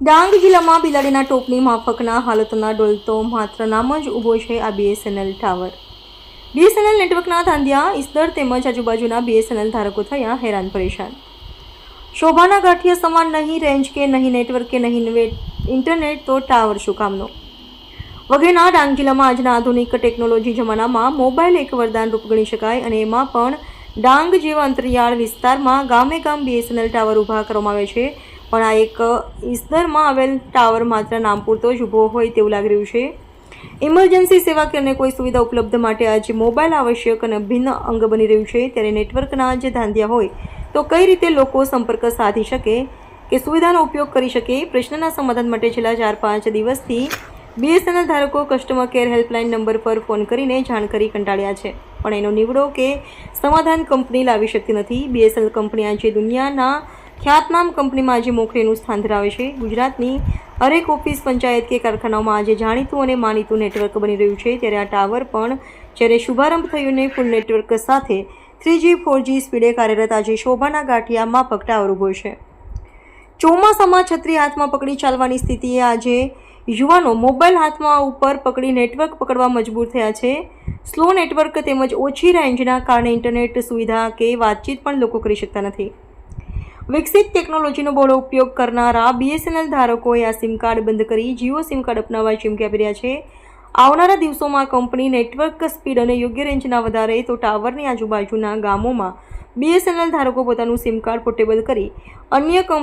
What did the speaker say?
ડાંગ જિલ્લામાં બિલાડીના ટોપની માફકના હાલતના ડોલતો માત્ર નામ જ ઊભો છે આ બીએસએનએલ ટાવર. બીએસએનએલ નેટવર્કના ધાંધિયા ઈસ્તર તેમજ આજુબાજુના બીએસએનએલ ધારકો થયા હેરાન પરેશાન. શોભાના ગાંઠિયા સમાન નહીં, રેન્જ કે નહીં, નેટવર્ક કે નહીં ઇન્ટરનેટ તો ટાવર શું કામનો? વગેરેના ડાંગ જિલ્લામાં આજના આધુનિક ટેકનોલોજી જમાનામાં મોબાઈલ એક વરદાન રૂપ ગણી શકાય અને એમાં પણ ડાંગ જેવા અંતરિયાળ વિસ્તારમાં ગામે ગામ બીએસએનએલ ટાવર ઊભા કરવામાં આવે છે. પણ આ એક ઈસદરમાં આવેલ ટાવર માત્ર નામ પૂરતો જ ઊભો હોય તેવું લાગી રહ્યું છે. ઇમરજન્સી સેવા કે અન્ય કોઈ સુવિધા ઉપલબ્ધ માટે આજે મોબાઈલ આવશ્યક અને અભિન્ન અંગ બની રહ્યું છે. ત્યારે નેટવર્કના જે ધાંધિયા હોય, તો કઈ રીતે લોકો સંપર્ક સાધી શકે, કે સુવિધાનો ઉપયોગ કરી શકે પ્રશ્નના સમાધાન માટે છેલ્લા ચાર, પાંચ દિવસથી બીએસએનએલ ધારકો કસ્ટમર કેર હેલ્પલાઇન નંબર પર ફોન કરીને જાણ કરી કંટાળ્યા છે. પણ એનો નીવડો કે સમાધાન કંપની લાવી શકતી નથી. બીએસએનએલ કંપની આજે દુનિયાના ખ્યાતનામ કંપનીમાં આજે મોખરેનું સ્થાન ધરાવે છે. ગુજરાતની હરેક ઓફિસ, પંચાયત કે કારખાનાઓમાં આજે જાણીતું અને માનીતું નેટવર્ક બની રહ્યું છે. ત્યારે આ ટાવર પણ જ્યારે શુભારંભ થયો ને ફૂલ નેટવર્ક સાથે થ્રીજી, ફોરજી સ્પીડે કાર્યરત આજે શોભાના ગાંઠિયા માફક ટાવર ઊભો છે. ચોમાસામાં છત્રી હાથમાં પકડી ચાલવાની સ્થિતિએ આજે યુવાનો મોબાઈલ હાથમાં ઉપર પકડી નેટવર્ક પકડવા મજબૂર થયા છે. સ્લો નેટવર્ક તેમજ ઓછી રેન્જના કારણે ઇન્ટરનેટ સુવિધા કે વાતચીત પણ લોકો કરી શકતા નથી. વિકસિત ટેકનોલોજીનો બહોળો ઉપયોગ કરનારા બીએસએનએલ ધારકોએ આ સિમ કાર્ડ બંધ કરી જીઓ સિમ કાર્ડ અપનાવવા ચીમકી આપી રહ્યા છે. આવનારા દિવસોમાં કંપની નેટવર્ક સ્પીડ અને યોગ્ય રેન્જના વધારે તો ટાવરની આજુબાજુના ગામોમાં બીએસએનએલ ધારકો પોતાનું સિમ કાર્ડ પોર્ટેબલ કરી અન્ય